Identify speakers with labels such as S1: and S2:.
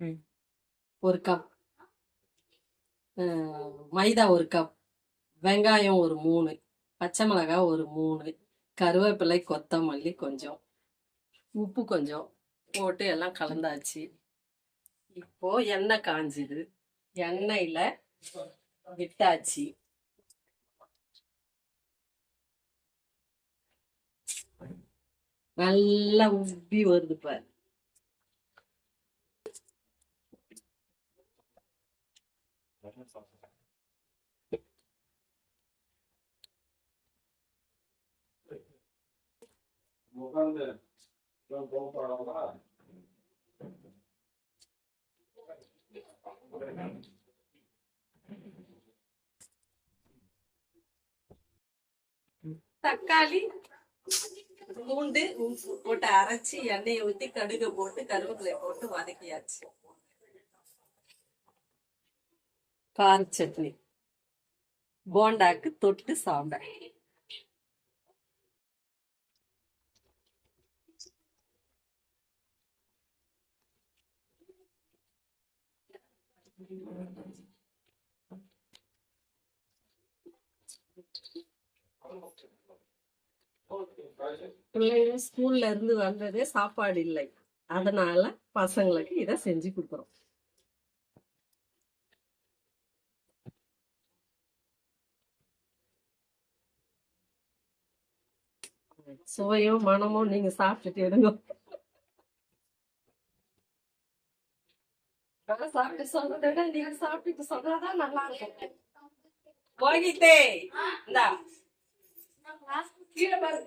S1: ம்.
S2: ஒரு கப் மைதா ஒரு கப் வெங்காயம் ஒரு மூணு. பச்சை மிளகாய் ஒரு மூணு. கருவேப்பிலை கொத்தமல்லி கொஞ்சம். உப்பு கொஞ்சம் போட்டு எல்லாம் கலந்தாச்சு. இப்போ எண்ணெய் காஞ்சுது. எண்ணெயில் விட்டாச்சு. நல்லா உப்பி வருது பாரு. தக்காளி பூண்டு உப்பு போட்டு அரைச்சி எண்ணெயை ஊத்தி கடுகு போட்டு கருவேப்பிலை போட்டு வதக்கியாச்சு கார சட்னி போண்டாக்கு தொட்டு சாம்பார். பிள்ளைங்க ஸ்கூல்ல இருந்து வந்ததே சாப்பாடு இல்லை. அதனால பசங்களுக்கு இதை செஞ்சு கொடுக்குறோம். சுவையும் மனமும் நீங்க சாப்பிட்டுட்டு எடுங்க நான் சாப்பிட்டு சொன்னதை விட நீங்க சாப்பிட்டு சொன்னாதான் நல்லா இருக்கும். போகிட்டே இந்தா. கீழே பாரு